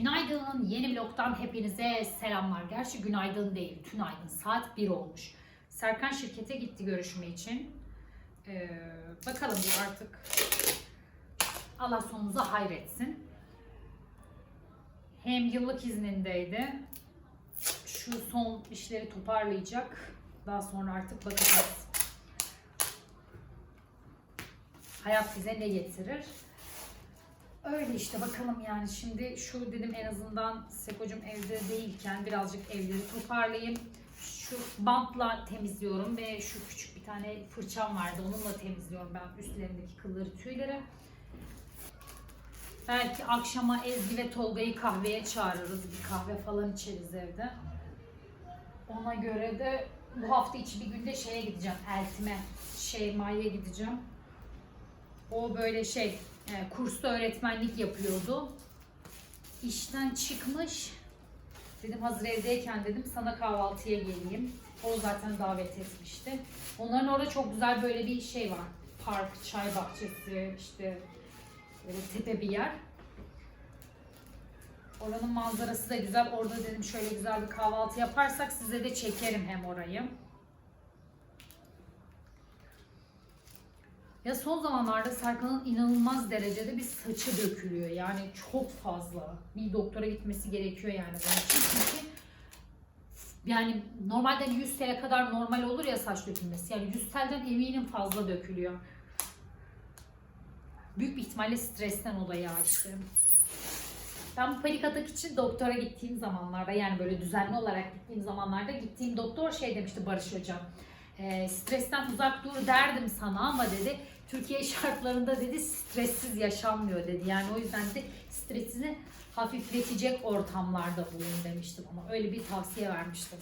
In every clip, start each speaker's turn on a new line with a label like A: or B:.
A: Günaydın. Yeni vlogdan hepinize selamlar. Gerçi günaydın değil, tünaydın. Saat 1 olmuş. Serkan şirkete gitti görüşme için. Ee, bakalım bir artık. Allah sonumuzu hayretsin. Hem yıllık iznindeydi. Şu son işleri toparlayacak. Daha sonra artık bakacağız. Hayat bize ne getirir? Öyle işte bakalım yani şimdi şu dedim en azından Seko'cum evde değilken birazcık evleri toparlayayım. Şu bantla temizliyorum ve şu küçük bir tane fırçam vardı onunla temizliyorum ben üstlerindeki kılları tüyleri. Belki akşama Ezgi ve Tolga'yı kahveye çağırırız. Bir kahve falan içeriz evde. Ona göre de bu hafta içi bir günde şeye gideceğim. Eltime, Şeyma'ya gideceğim. O böyle şey, kursta öğretmenlik yapıyordu. İşten çıkmış. Dedim hazır evdeyken dedim sana kahvaltıya geleyim. O zaten davet etmişti. Onların orada çok güzel böyle bir şey var. Park, çay bahçesi, işte böyle tepe bir yer. Oranın manzarası da güzel. Orada dedim şöyle güzel bir kahvaltı yaparsak size de çekerim hem orayı. Ya son zamanlarda Serkan'ın inanılmaz derecede bir saçı dökülüyor. Yani çok fazla. Bir doktora gitmesi gerekiyor yani. Çünkü yani normalde 100 tele kadar normal olur ya saç dökülmesi. Yani 100 telden eminim fazla dökülüyor. Büyük bir ihtimalle stresten ya işte. Ben bu panik atak için doktora gittiğim zamanlarda yani böyle düzenli olarak gittiğim zamanlarda gittiğim doktor şey demişti Barış Hocam. E, stresten uzak dur derdim sana ama dedi Türkiye şartlarında dedi stressiz yaşanmıyor dedi. Yani o yüzden de stresini hafifletecek ortamlarda bulun demiştim ama öyle bir tavsiye vermiştim.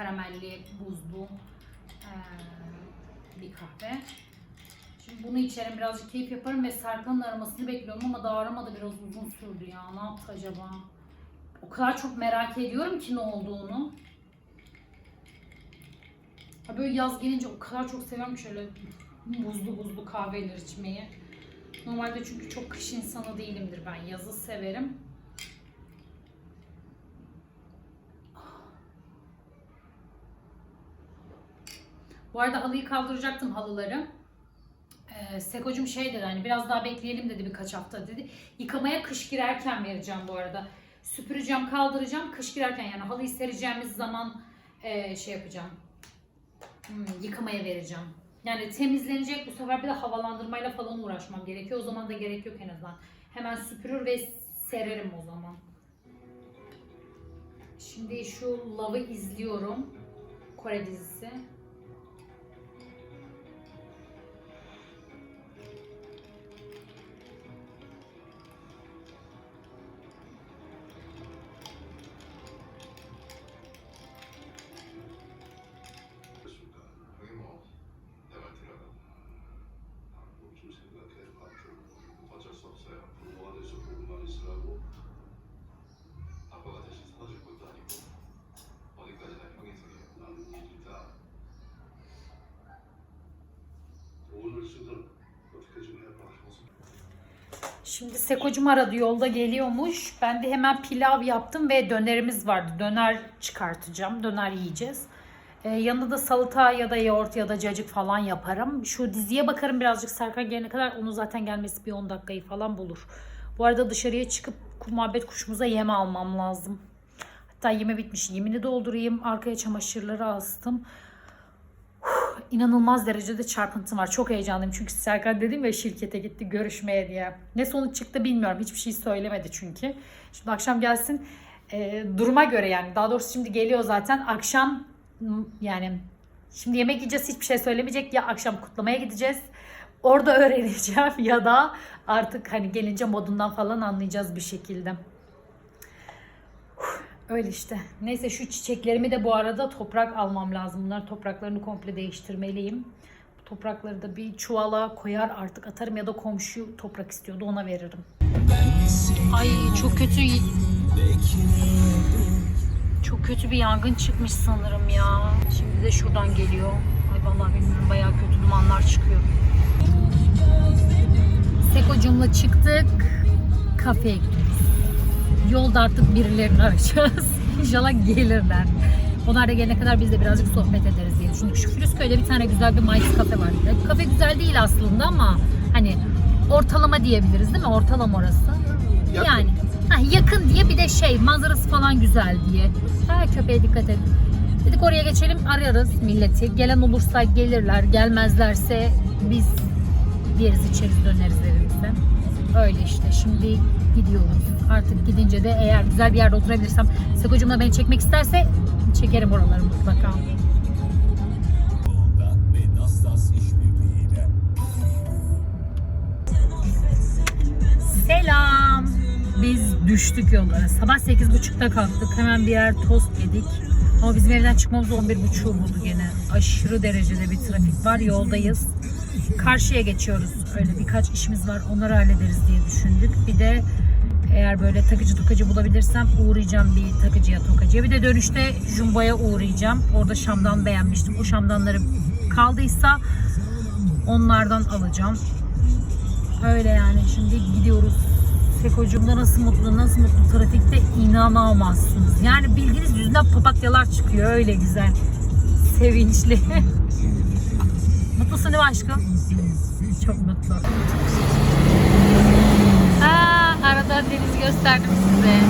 A: Karamelli, buzlu bir kahve. Şimdi bunu içerim. Birazcık keyif yaparım ve Serkan'ın aramasını bekliyorum ama daha aramadı. Biraz uzun sürdü ya. Ne yaptı acaba? O kadar çok merak ediyorum ki ne olduğunu. Ha böyle yaz gelince o kadar çok seviyorum ki şöyle buzlu buzlu kahveler içmeyi. Normalde çünkü çok kış insanı değilimdir ben. Yazı severim. Bu arada halıyı kaldıracaktım halıları. Ee, Seko'cum şey dedi hani biraz daha bekleyelim dedi birkaç hafta dedi. Yıkamaya kış girerken vereceğim bu arada. Süpüreceğim, kaldıracağım. Kış girerken yani halıyı sereceğimiz zaman ee, şey yapacağım. Hmm, yıkamaya vereceğim. Yani temizlenecek bu sefer bir de havalandırmayla falan uğraşmam gerekiyor. O zaman da gerek yok en azından. Hemen süpürür ve sererim o zaman. Şimdi şu Love'ı izliyorum. Kore dizisi. Şimdi Seko'cum aradı yolda geliyormuş. Ben de hemen pilav yaptım ve dönerimiz vardı. Döner çıkartacağım. Döner yiyeceğiz. Ee, yanında da salata ya da yoğurt ya da cacık falan yaparım. Şu diziye bakarım birazcık Serkan gelene kadar. Onu zaten gelmesi bir 10 dakikayı falan bulur. Bu arada dışarıya çıkıp muhabbet kuşumuza yem almam lazım. Hatta yeme bitmiş. Yemini doldurayım. Arkaya çamaşırları astım. İnanılmaz derecede çarpıntım var. Çok heyecanlıyım çünkü Serkan dedim ya şirkete gitti görüşmeye diye. Ne sonuç çıktı bilmiyorum. Hiçbir şey söylemedi çünkü. Şimdi akşam gelsin e, duruma göre yani. Daha doğrusu şimdi geliyor zaten. Akşam yani şimdi yemek yiyeceğiz hiçbir şey söylemeyecek. Ya akşam kutlamaya gideceğiz. Orada öğreneceğim ya da artık hani gelince modundan falan anlayacağız bir şekilde. Öyle işte. Neyse şu çiçeklerimi de bu arada toprak almam lazım. Bunlar topraklarını komple değiştirmeliyim. Bu toprakları da bir çuvala koyar artık atarım ya da komşu toprak istiyordu ona veririm. Ay çok kötü çok kötü bir yangın çıkmış sanırım ya. Şimdi de şuradan geliyor. Ay vallahi bilmiyorum bayağı kötü dumanlar çıkıyor. Sekocumla çıktık. Kafeye gidiyoruz. Yolda artık birilerini arayacağız. İnşallah gelirler. Onlar da gelene kadar biz de birazcık sohbet ederiz diye düşündük. Şu Fürüsköy'de bir tane güzel bir Mayıs kafe var. Kafe güzel değil aslında ama hani ortalama diyebiliriz değil mi? Ortalama orası.
B: Yakın.
A: Yani ha, yakın diye bir de şey manzarası falan güzel diye. Ha köpeğe dikkat et. Dedik oraya geçelim ararız milleti. Gelen olursa gelirler. Gelmezlerse biz deriz içeriz döneriz evimize. Öyle işte şimdi gidiyoruz. Artık gidince de eğer güzel bir yerde oturabilirsem Sekocuğumla beni çekmek isterse çekerim oraları mutlaka. Selam. Biz düştük yollara. Sabah 8.30'da kalktık. Hemen birer tost yedik. Ama bizim evden çıkmamız 11.30 buldu gene. Aşırı derecede bir trafik var. Yoldayız. Karşıya geçiyoruz. Öyle birkaç işimiz var. Onları hallederiz diye düşündük. Bir de eğer böyle takıcı tokacı bulabilirsem uğrayacağım bir takıcıya tokacıya. Bir de dönüşte Jumbo'ya uğrayacağım. Orada Şam'dan beğenmiştim. O Şam'danları kaldıysa onlardan alacağım. Öyle yani şimdi gidiyoruz. Sekocuğumda nasıl mutlu nasıl mutlu trafikte inanamazsınız. Yani bildiğiniz yüzünden papatyalar çıkıyor öyle güzel. Sevinçli. Mutlusun değil mi aşkım? Çok mutlu. Aa, arada deniz gösterdim size.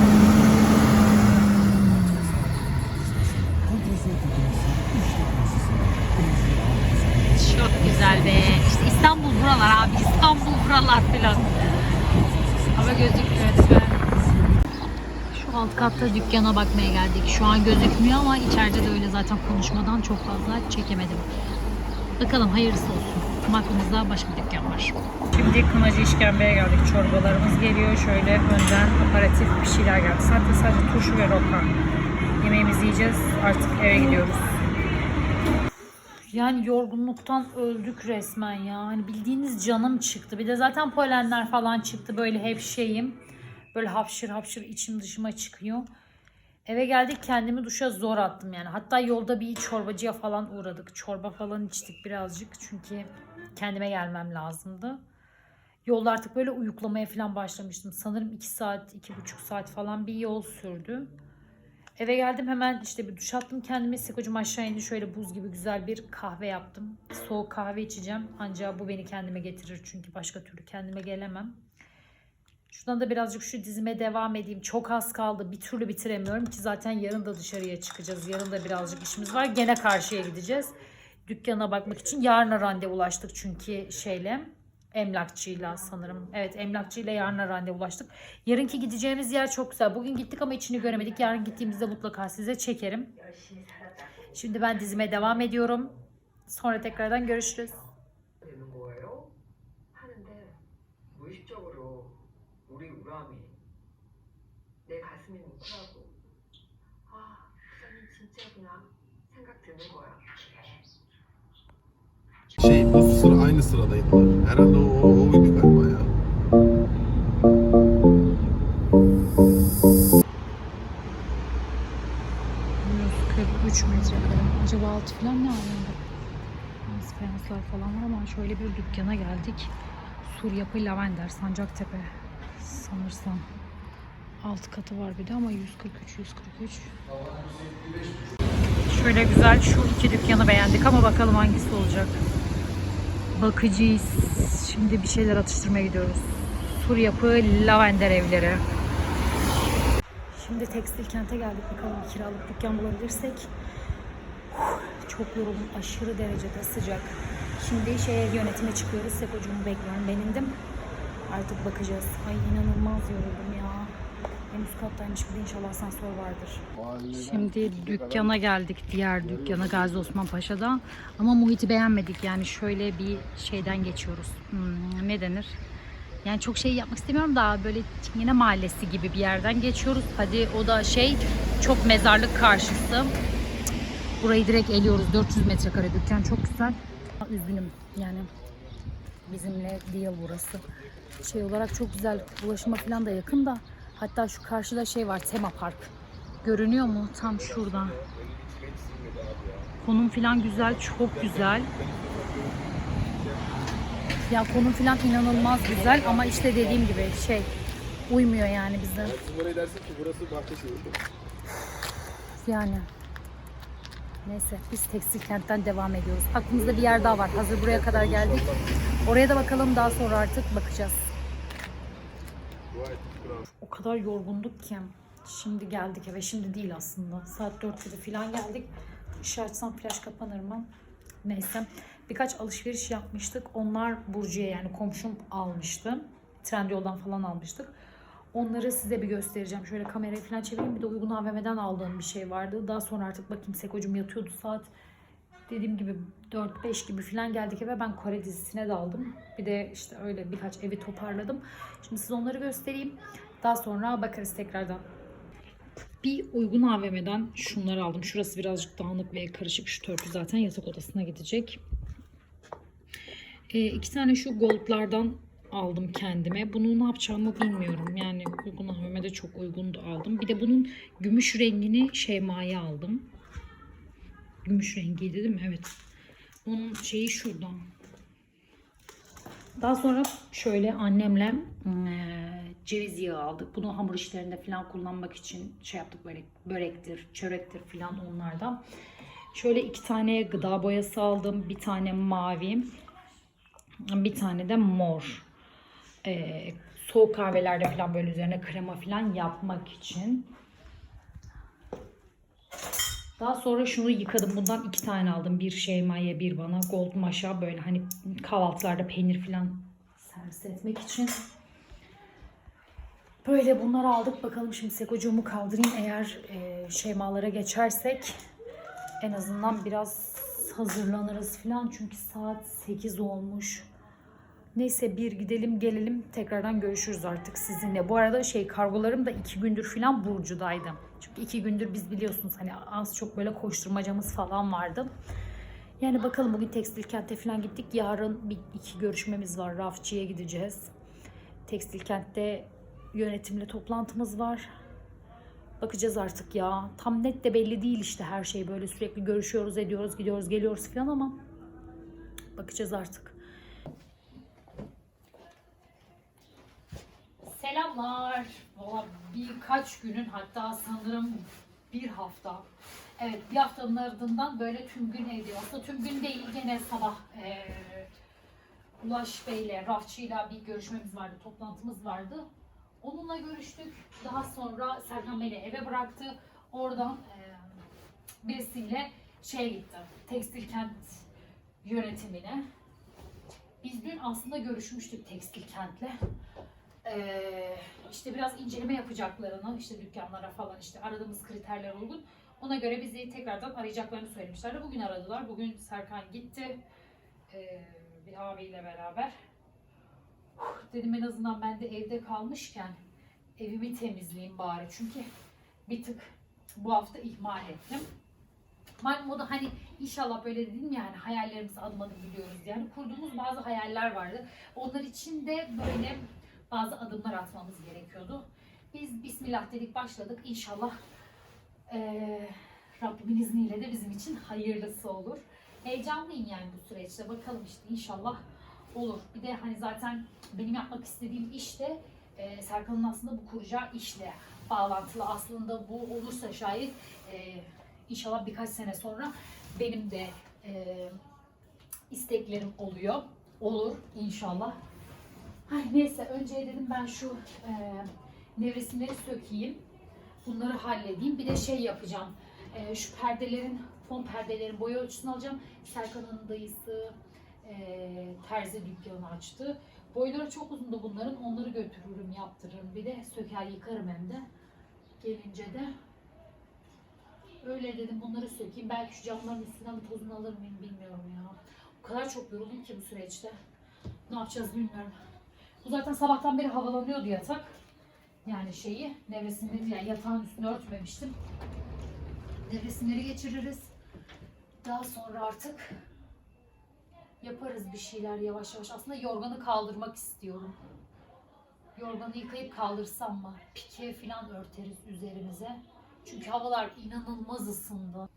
A: Çok güzel be. İşte İstanbul buralar abi. İstanbul buralar filan. Ama gözükmüyor. Şu alt katta dükkana bakmaya geldik. Şu an gözükmüyor ama içeride de öyle zaten konuşmadan çok fazla çekemedim. Bakalım hayırlısı olsun. Ama aklımızda başka bir dükkan var. Şimdi Kınacı işkembeye geldik. Çorbalarımız geliyor. Şöyle önden aparatif bir şeyler geldi. Zaten sadece turşu ve roka. Yemeğimizi yiyeceğiz. Artık eve gidiyoruz. Yani yorgunluktan öldük resmen ya. Hani bildiğiniz canım çıktı. Bir de zaten polenler falan çıktı. Böyle hep şeyim. Böyle hapşır hapşır içim dışıma çıkıyor. Eve geldik kendimi duşa zor attım yani. Hatta yolda bir çorbacıya falan uğradık. Çorba falan içtik birazcık. Çünkü kendime gelmem lazımdı. Yolda artık böyle uyuklamaya falan başlamıştım. Sanırım 2 saat, 2,5 saat falan bir yol sürdü. Eve geldim hemen işte bir duş attım kendime. Sekocum aşağı indi. Şöyle buz gibi güzel bir kahve yaptım. Soğuk kahve içeceğim. Ancak bu beni kendime getirir. Çünkü başka türlü kendime gelemem. Şuradan da birazcık şu dizime devam edeyim. Çok az kaldı. Bir türlü bitiremiyorum ki zaten yarın da dışarıya çıkacağız. Yarın da birazcık işimiz var. Gene karşıya gideceğiz. Dükkana bakmak için. Yarına randevulaştık çünkü şeyle. Emlakçıyla sanırım. Evet emlakçıyla yarına randevulaştık. Yarınki gideceğimiz yer çok güzel. Bugün gittik ama içini göremedik. Yarın gittiğimizde mutlaka size çekerim. Şimdi ben dizime devam ediyorum. Sonra tekrardan görüşürüz.
C: 하고 아 부장님 진짜구나 생각 드는 거야.
B: Şey bu sıra aynı sıradaydılar. Herhalde o, o, oydu galiba ya.
A: metrekare. Acaba altı falan ne alemde? Biraz fayanslar falan var ama şöyle bir dükkana geldik. Sur Yapı Lavender Sancaktepe sanırsam. Alt katı var bir de ama 143 143. Şöyle güzel şu iki dükkanı beğendik ama bakalım hangisi olacak. Bakıcıyız. Şimdi bir şeyler atıştırmaya gidiyoruz. Sur Yapı Lavender Evleri. Şimdi tekstil kente geldik bakalım kiralık dükkan bulabilirsek. Çok yoruldum aşırı derecede sıcak. Şimdi şeye yönetime çıkıyoruz. Sekocuğumu bekliyorum. Ben indim. Artık bakacağız. Ay inanılmaz yoruldum ya. En üst kattaymış bir de inşallah asansör vardır. Şimdi dükkana geldik. Diğer dükkana Gazi Osman Paşa'da. Ama muhiti beğenmedik. Yani şöyle bir şeyden geçiyoruz. Hmm, ne denir? Yani çok şey yapmak istemiyorum da böyle Çingene Mahallesi gibi bir yerden geçiyoruz. Hadi o da şey çok mezarlık karşısı. Burayı direkt eliyoruz. 400 metrekare dükkan çok güzel. Üzgünüm yani bizimle değil burası. Şey olarak çok güzel. Ulaşıma falan da yakın da. Hatta şu karşıda şey var tema park. Görünüyor mu? Tam şurada. Konum falan güzel. Çok güzel. Ya konum falan inanılmaz güzel ama işte dediğim gibi şey uymuyor yani bize.
D: Bizim oraya dersin ki burası Bahçeşehir.
A: Yani. Neyse biz tekstil kentten devam ediyoruz. Aklımızda bir yer daha var. Hazır buraya kadar geldik. Oraya da bakalım daha sonra artık bakacağız. O kadar yorgunduk ki. Şimdi geldik eve. Şimdi değil aslında. Saat 4 gibi falan geldik. İşe açsam flash kapanır mı? Neyse. Birkaç alışveriş yapmıştık. Onlar Burcu'ya yani komşum almıştı. Trendyol'dan falan almıştık. Onları size bir göstereceğim. Şöyle kamerayı falan çevireyim. Bir de uygun AVM'den aldığım bir şey vardı. Daha sonra artık bakayım Seko'cum yatıyordu saat. Dediğim gibi 4-5 gibi falan geldik eve. Ben Kore dizisine daldım. Bir de işte öyle birkaç evi toparladım. Şimdi size onları göstereyim. Daha sonra bakarız tekrardan. Bir uygun AVM'den şunları aldım. Şurası birazcık dağınık ve karışık. Şu törpü zaten yatak odasına gidecek. Ee, iki tane şu goldlardan aldım kendime. Bunu ne yapacağımı bilmiyorum. Yani uygun AVM'de çok uygundu aldım. Bir de bunun gümüş rengini Şeyma'ya aldım. Gümüş rengiydi değil mi? Evet. Onun şeyi şurada. Daha sonra şöyle annemle eee, ceviz yağı aldık. Bunu hamur işlerinde falan kullanmak için şey yaptık böyle börektir, çörektir falan onlardan. Şöyle iki tane gıda boyası aldım. Bir tane mavi, bir tane de mor. Eee, soğuk kahvelerde falan böyle üzerine krema falan yapmak için. Daha sonra şunu yıkadım. Bundan iki tane aldım. Bir Şeyma'ya bir bana. Gold maşa böyle hani kahvaltılarda peynir falan servis etmek için. Böyle bunları aldık. Bakalım şimdi Sekocuğumu kaldırayım. Eğer e, Şeymalara geçersek en azından biraz hazırlanırız falan. Çünkü saat 8 olmuş. Neyse bir gidelim gelelim tekrardan görüşürüz artık sizinle. Bu arada şey kargolarım da iki gündür falan Burcu'daydı. Çünkü iki gündür biz biliyorsunuz hani az çok böyle koşturmacamız falan vardı. Yani bakalım bugün tekstil kente falan gittik. Yarın bir iki görüşmemiz var. Rafçı'ya gideceğiz. Tekstil kentte yönetimle toplantımız var. Bakacağız artık ya. Tam net de belli değil işte her şey böyle sürekli görüşüyoruz, ediyoruz, gidiyoruz, geliyoruz falan ama bakacağız artık. Selamlar. Valla birkaç günün hatta sanırım bir hafta. Evet bir haftanın ardından böyle tüm gün evde. Aslında tüm gün değil gene sabah eee Ulaş Bey'le, Rafçı'yla bir görüşmemiz vardı, toplantımız vardı. Onunla görüştük. Daha sonra Serkan beni eve bıraktı. Oradan eee birisiyle şeye gitti. Tekstil kent yönetimine. Biz dün aslında görüşmüştük tekstil kentle. Ee, işte biraz inceleme yapacaklarını, işte dükkanlara falan işte aradığımız kriterler uygun. Ona göre bizi tekrardan arayacaklarını söylemişlerdi. Bugün aradılar. Bugün Serkan gitti. Ee, bir abiyle beraber. Dedim en azından ben de evde kalmışken evimi temizleyeyim bari. Çünkü bir tık bu hafta ihmal ettim. Malum o da hani inşallah böyle dedim yani hayallerimizi adım adım gidiyoruz yani kurduğumuz bazı hayaller vardı. Onlar için de böyle bazı adımlar atmamız gerekiyordu. Biz Bismillah dedik başladık. İnşallah eee Rabbimin izniyle de bizim için hayırlısı olur. Heyecanlıyım yani bu süreçte. Bakalım işte inşallah olur. Bir de hani zaten benim yapmak istediğim iş de eee, Serkan'ın aslında bu kuracağı işle bağlantılı. Aslında bu olursa şayet eee, inşallah birkaç sene sonra benim de eee, isteklerim oluyor. Olur inşallah. Ay neyse önce dedim ben şu e, nevresimleri sökeyim. Bunları halledeyim. Bir de şey yapacağım. E, şu perdelerin, fon perdelerin boy ölçüsünü alacağım. Serkan'ın dayısı e, terzi dükkanı açtı. Boyları çok uzundu bunların. Onları götürürüm, yaptırırım. Bir de söker yıkarım hem de. Gelince de. Öyle dedim bunları sökeyim. Belki şu camların üstünden bir tozunu alır mıyım bilmiyorum ya. O kadar çok yoruldum ki bu süreçte. Ne yapacağız bilmiyorum. Bu zaten sabahtan beri havalanıyordu yatak. Yani şeyi, nevresimleri yani yatağın üstünü örtmemiştim. Nevresimleri geçiririz. Daha sonra artık yaparız bir şeyler yavaş yavaş. Aslında yorganı kaldırmak istiyorum. Yorganı yıkayıp kaldırsam mı? Pike falan örteriz üzerimize. Çünkü havalar inanılmaz ısındı.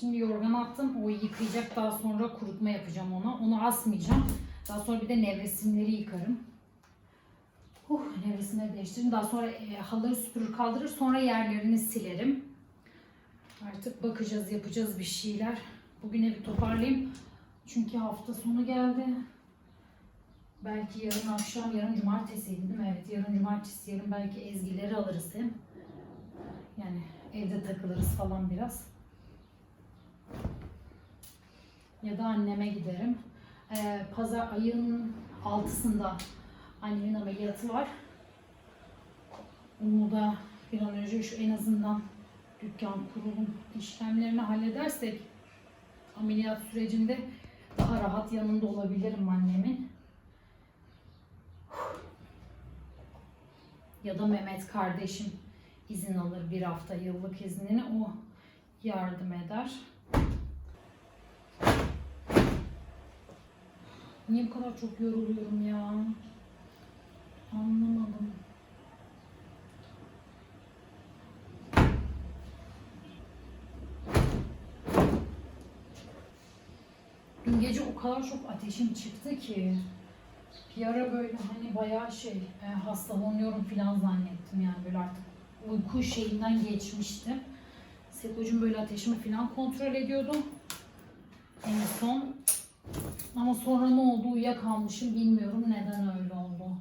A: Şimdi yorgan attım. O yıkayacak. Daha sonra kurutma yapacağım ona. Onu asmayacağım. Daha sonra bir de nevresimleri yıkarım. Uh, nevresimleri değiştiririm. Daha sonra e, halıları süpürür kaldırır. Sonra yerlerini silerim. Artık bakacağız, yapacağız bir şeyler. Bugün evi toparlayayım. Çünkü hafta sonu geldi. Belki yarın akşam, yarın cumartesiydi değil mi? Evet, yarın cumartesi, yarın belki ezgileri alırız hem. Yani evde takılırız falan biraz. Ya da anneme giderim. Ee, pazar ayın 6'sında annemin ameliyatı var. Onu da bir an önce şu en azından dükkan kurulum işlemlerini halledersek ameliyat sürecinde daha rahat yanında olabilirim annemin. Ya da Mehmet kardeşim izin alır bir hafta yıllık iznini o yardım eder. Niye bu kadar çok yoruluyorum ya? Anlamadım. Dün gece o kadar çok ateşim çıktı ki bir böyle hani bayağı şey e, hastalanıyorum falan zannettim yani böyle artık uyku şeyinden geçmiştim. Sekocuğum böyle ateşimi falan kontrol ediyordum. En son ama sonra ne oldu uyuyakalmışım bilmiyorum neden öyle oldu.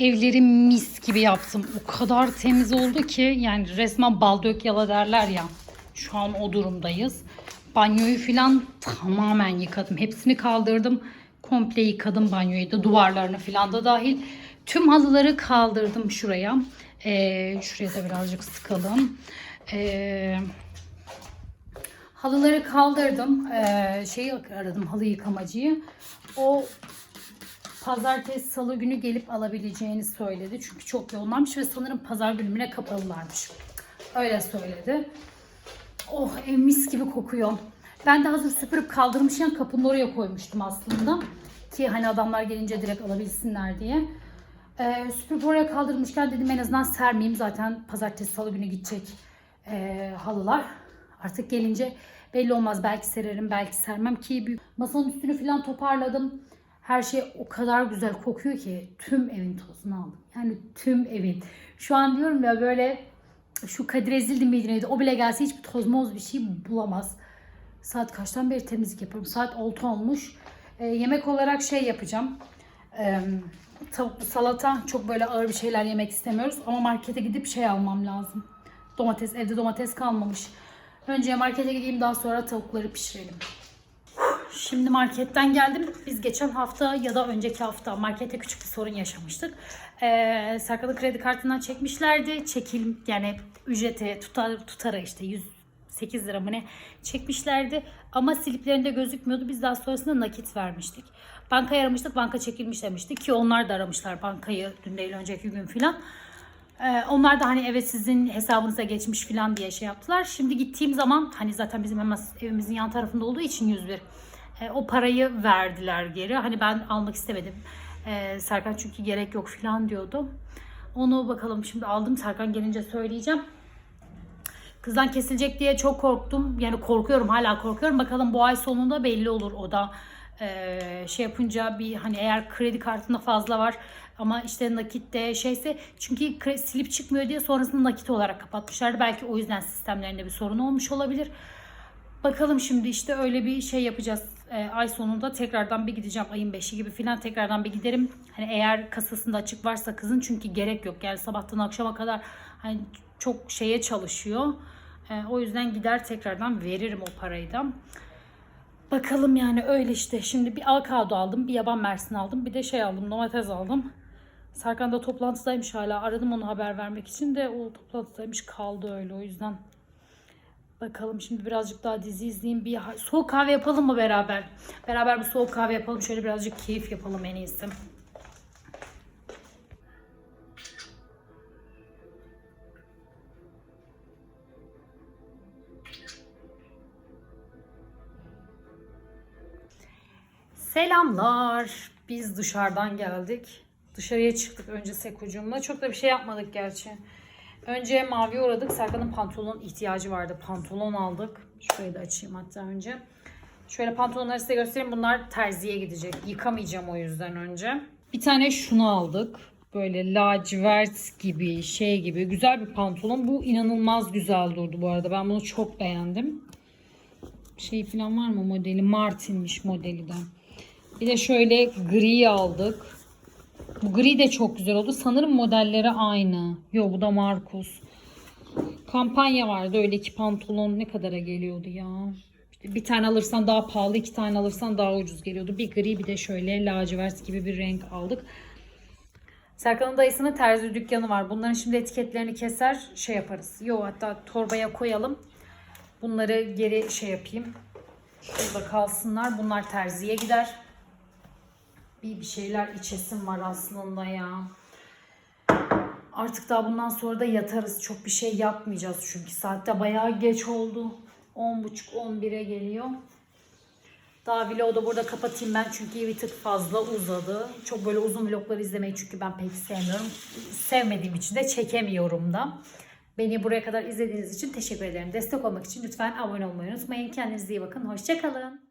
A: Evleri mis gibi yaptım. O kadar temiz oldu ki yani resmen bal dök yala derler ya. Şu an o durumdayız. Banyoyu filan tamamen yıkadım. Hepsini kaldırdım. Komple yıkadım banyoyu da duvarlarını filan da dahil. Tüm halıları kaldırdım şuraya. Ee, şuraya da birazcık sıkalım. Ee, halıları kaldırdım. Ee, şeyi aradım halı yıkamacıyı. O pazartesi salı günü gelip alabileceğini söyledi. Çünkü çok yoğunlanmış ve sanırım pazar gününe kapalılarmış. Öyle söyledi. Oh ev mis gibi kokuyor. Ben de hazır süpürüp kaldırmışken kapının oraya koymuştum aslında. Ki hani adamlar gelince direkt alabilsinler diye. Ee, süpürüp oraya kaldırmışken dedim en azından sermeyeyim. Zaten pazartesi salı günü gidecek ee, halılar. Artık gelince belli olmaz. Belki sererim belki sermem ki büyük. Masanın üstünü falan toparladım. Her şey o kadar güzel kokuyor ki tüm evin tozunu aldım. Yani tüm evin. Şu an diyorum ya böyle şu Kadir Ezildi miydi neydi o bile gelse hiçbir toz moz bir şey bulamaz. Saat kaçtan beri temizlik yapıyorum. Saat 6 olmuş. Ee, yemek olarak şey yapacağım. Ee, tavuklu salata. Çok böyle ağır bir şeyler yemek istemiyoruz. Ama markete gidip şey almam lazım. Domates. Evde domates kalmamış. Önce markete gideyim daha sonra tavukları pişirelim. Şimdi marketten geldim. Biz geçen hafta ya da önceki hafta markette küçük bir sorun yaşamıştık. Ee, Serkan'ın kredi kartından çekmişlerdi. Çekil yani ücrete tutar, tutara işte 108 lira mı ne çekmişlerdi. Ama sliplerinde gözükmüyordu. Biz daha sonrasında nakit vermiştik. Bankayı aramıştık. Banka çekilmiş demişti ki onlar da aramışlar bankayı dün değil önceki gün filan. Ee, onlar da hani evet sizin hesabınıza geçmiş falan diye şey yaptılar. Şimdi gittiğim zaman hani zaten bizim hemen evimizin yan tarafında olduğu için 101. E, o parayı verdiler geri. Hani ben almak istemedim. E, Serkan çünkü gerek yok falan diyordu. Onu bakalım şimdi aldım. Serkan gelince söyleyeceğim. Kızdan kesilecek diye çok korktum. Yani korkuyorum hala korkuyorum. Bakalım bu ay sonunda belli olur o da. Ee, şey yapınca bir hani eğer kredi kartında fazla var ama işte nakitte şeyse çünkü kre- silip çıkmıyor diye sonrasında nakit olarak kapatmışlardı. Belki o yüzden sistemlerinde bir sorun olmuş olabilir. Bakalım şimdi işte öyle bir şey yapacağız. Ee, ay sonunda tekrardan bir gideceğim. Ayın 5'i gibi falan tekrardan bir giderim. Hani eğer kasasında açık varsa kızın çünkü gerek yok. Yani sabahtan akşama kadar hani çok şeye çalışıyor. Ee, o yüzden gider tekrardan veririm o parayı da. Bakalım yani öyle işte. Şimdi bir avokado aldım, bir yaban mersin aldım, bir de şey aldım, domates aldım. Serkan da toplantıdaymış hala. Aradım onu haber vermek için de o toplantıdaymış kaldı öyle o yüzden. Bakalım şimdi birazcık daha dizi izleyeyim. Bir soğuk kahve yapalım mı beraber? Beraber bir soğuk kahve yapalım. Şöyle birazcık keyif yapalım en iyisi. Selamlar. Biz dışarıdan geldik. Dışarıya çıktık önce Sekucum'la. Çok da bir şey yapmadık gerçi. Önce mavi uğradık. Serkan'ın pantolon ihtiyacı vardı. Pantolon aldık. Şurayı da açayım hatta önce. Şöyle pantolonları size göstereyim. Bunlar terziye gidecek. Yıkamayacağım o yüzden önce. Bir tane şunu aldık. Böyle lacivert gibi şey gibi güzel bir pantolon. Bu inanılmaz güzel durdu bu arada. Ben bunu çok beğendim. Şey falan var mı modeli? Martin'miş modeli de. Bir de şöyle gri aldık. Bu gri de çok güzel oldu. Sanırım modelleri aynı. Yo bu da Marcus. Kampanya vardı öyle iki pantolon ne kadara geliyordu ya. Bir tane alırsan daha pahalı, iki tane alırsan daha ucuz geliyordu. Bir gri bir de şöyle lacivert gibi bir renk aldık. Serkan'ın dayısının terzi dükkanı var. Bunların şimdi etiketlerini keser şey yaparız. Yo hatta torbaya koyalım. Bunları geri şey yapayım. Şurada kalsınlar. Bunlar terziye gider. Bir, bir şeyler içesim var aslında ya. Artık daha bundan sonra da yatarız. Çok bir şey yapmayacağız çünkü saatte bayağı geç oldu. 10.30-11'e geliyor. Daha vlogu da burada kapatayım ben çünkü bir tık fazla uzadı. Çok böyle uzun vlogları izlemeyi çünkü ben pek sevmiyorum. Sevmediğim için de çekemiyorum da. Beni buraya kadar izlediğiniz için teşekkür ederim. Destek olmak için lütfen abone olmayı unutmayın. Kendinize iyi bakın. Hoşçakalın.